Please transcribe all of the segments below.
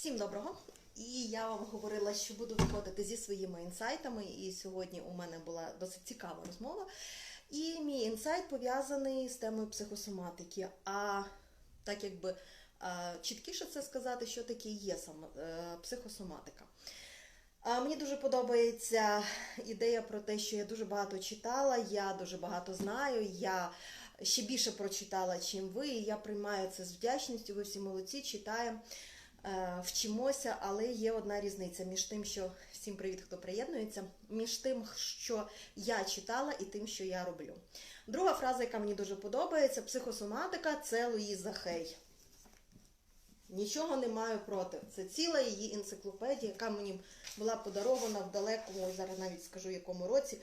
Всім доброго! І я вам говорила, що буду виходити зі своїми інсайтами. І сьогодні у мене була досить цікава розмова. І мій інсайт пов'язаний з темою психосоматики. А так якби чіткіше це сказати, що таке є саме психосоматика. Мені дуже подобається ідея про те, що я дуже багато читала, я дуже багато знаю. Я ще більше прочитала, чим ви. І я приймаю це з вдячністю. Ви всі молодці, читаємо, вчимося, але є одна різниця між тим, що всім привіт, хто приєднується, між тим, що я читала, і тим, що я роблю. Друга фраза, яка мені дуже подобається: психосоматика це Луїза Хей. Нічого не маю проти. Це ціла її енциклопедія, яка мені була подарована в далекому, зараз навіть скажу якому році,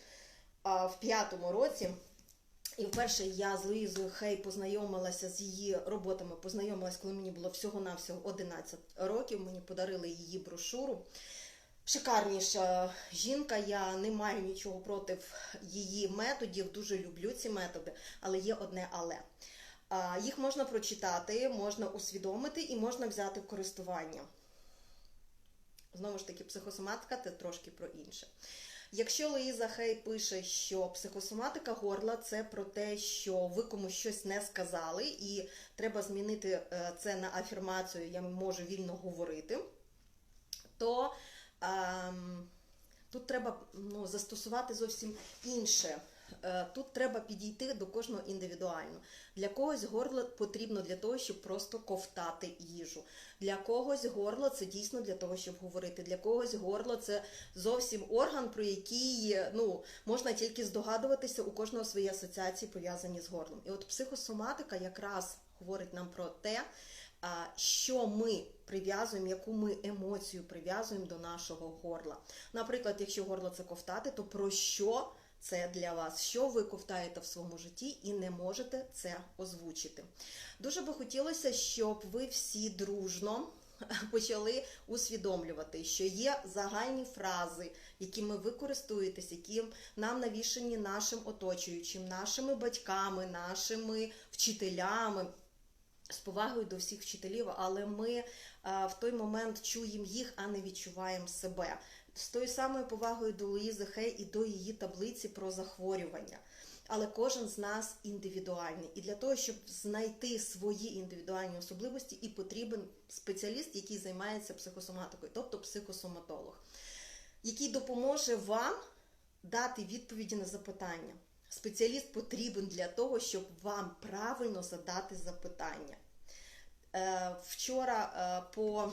в п'ятому році. І вперше я з Луїзою Хей познайомилася з її роботами, познайомилася, коли мені було всього-навсього 11 років. Мені подарили її брошуру. Шикарніша жінка, я не маю нічого проти її методів, дуже люблю ці методи, але є одне але. Їх можна прочитати, можна усвідомити і можна взяти в користування. Знову ж таки, психосоматика це трошки про інше. Якщо Луїза Хей пише, що психосоматика горла це про те, що ви комусь щось не сказали, і треба змінити е, це на афірмацію, я можу вільно говорити, то ем, тут треба ну, застосувати зовсім інше. Е, Тут треба підійти до кожного індивідуально. Для когось горло потрібно для того, щоб просто ковтати їжу. Для когось горло це дійсно для того, щоб говорити. Для когось горло це зовсім орган, про який ну, можна тільки здогадуватися, у кожного свої асоціації пов'язані з горлом. І от психосоматика якраз говорить нам про те, що ми прив'язуємо, яку ми емоцію прив'язуємо до нашого горла. Наприклад, якщо горло це ковтати, то про що? Це для вас, що ви ковтаєте в своєму житті і не можете це озвучити. Дуже би хотілося, щоб ви всі дружно почали усвідомлювати, що є загальні фрази, якими ви користуєтесь, які нам навішані нашим оточуючим, нашими батьками, нашими вчителями. З повагою до всіх вчителів, але ми а, в той момент чуємо їх, а не відчуваємо себе. З тою самою повагою до Луїзи Хей і до її таблиці про захворювання. Але кожен з нас індивідуальний. І для того, щоб знайти свої індивідуальні особливості, і потрібен спеціаліст, який займається психосоматикою, тобто психосоматолог, який допоможе вам дати відповіді на запитання. Спеціаліст потрібен для того, щоб вам правильно задати запитання. Е, Вчора е, по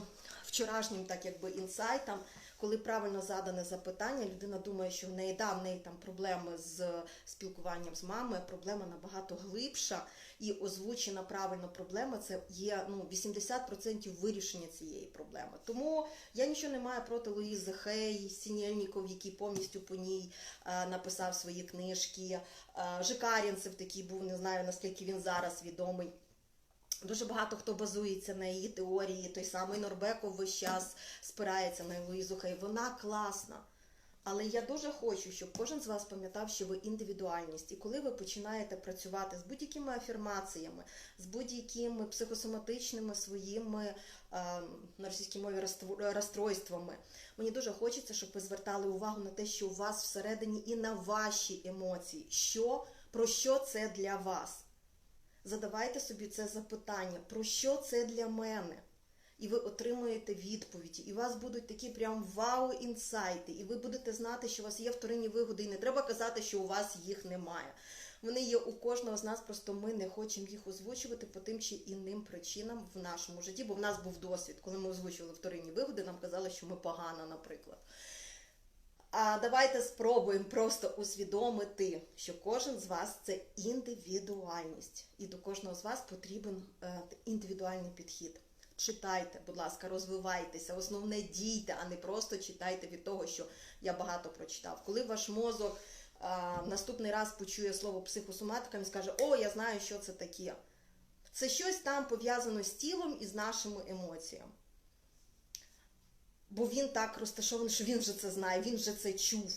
вчорашнім, так якби інсайтам, коли правильно задане запитання, людина думає, що в неї да, в неї там проблеми з спілкуванням з мамою, проблема набагато глибша і озвучена правильно проблема це є ну 80% вирішення цієї проблеми. Тому я нічого не маю проти Луїзи Хей, Сінєльніков, який повністю по ній е, написав свої книжки. Е, Жикарінцев такий був, не знаю наскільки він зараз відомий. Дуже багато хто базується на її теорії. Той самий Норбеков весь час спирається на Луїзу Хей. Вона класна. Але я дуже хочу, щоб кожен з вас пам'ятав, що ви індивідуальність. І коли ви починаєте працювати з будь-якими афірмаціями, з будь-якими психосоматичними своїми е, на російській мові розстройствами, мені дуже хочеться, щоб ви звертали увагу на те, що у вас всередині і на ваші емоції. Що, Про що це для вас? Задавайте собі це запитання, про що це для мене? І ви отримуєте відповіді, і у вас будуть такі прям вау-інсайти, і ви будете знати, що у вас є вторинні вигоди, і не треба казати, що у вас їх немає. Вони є у кожного з нас, просто ми не хочемо їх озвучувати по тим чи інним причинам в нашому житті, бо в нас був досвід, коли ми озвучували вторинні вигоди, нам казали, що ми погано, наприклад. А давайте спробуємо просто усвідомити, що кожен з вас це індивідуальність, і до кожного з вас потрібен е, індивідуальний підхід. Читайте, будь ласка, розвивайтеся, основне дійте, а не просто читайте від того, що я багато прочитав. Коли ваш мозок а, наступний раз почує слово психосоматика, він скаже, о, я знаю, що це таке. Це щось там пов'язано з тілом і з нашими емоціями. Бо він так розташований, що він вже це знає, він вже це чув.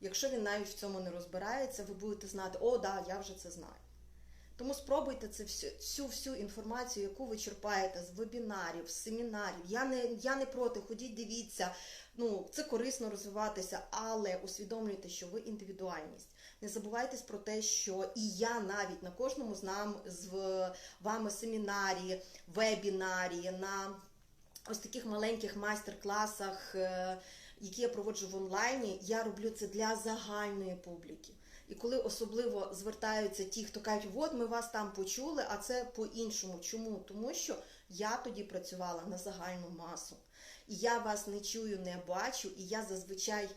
Якщо він навіть в цьому не розбирається, ви будете знати, о, да, я вже це знаю. Тому спробуйте це всю, всю всю інформацію, яку ви черпаєте з вебінарів, з семінарів. Я не, я не проти, ходіть, дивіться. Ну, це корисно розвиватися, але усвідомлюйте, що ви індивідуальність. Не забувайтесь про те, що і я навіть на кожному з нам з вами семінарі, вебінарі, на ось таких маленьких майстер-класах, е, які я проводжу в онлайні, я роблю це для загальної публіки. І коли особливо звертаються ті, хто кажуть, от ми вас там почули, а це по-іншому. Чому? Тому що я тоді працювала на загальну масу. І я вас не чую, не бачу, і я зазвичай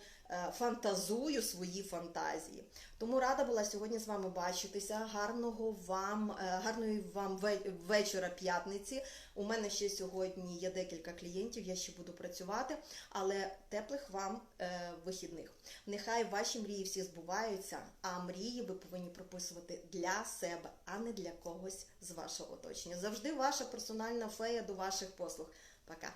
фантазую свої фантазії. Тому рада була сьогодні з вами бачитися. Гарного вам, е, гарної вам вечора п'ятниці. У мене ще сьогодні є декілька клієнтів, я ще буду працювати, але теплих вам е, вихідних. Нехай ваші мрії всі збуваються, а мрії ви повинні прописувати для себе, а не для когось з вашого оточення. Завжди ваша персональна фея до ваших послуг. Пока.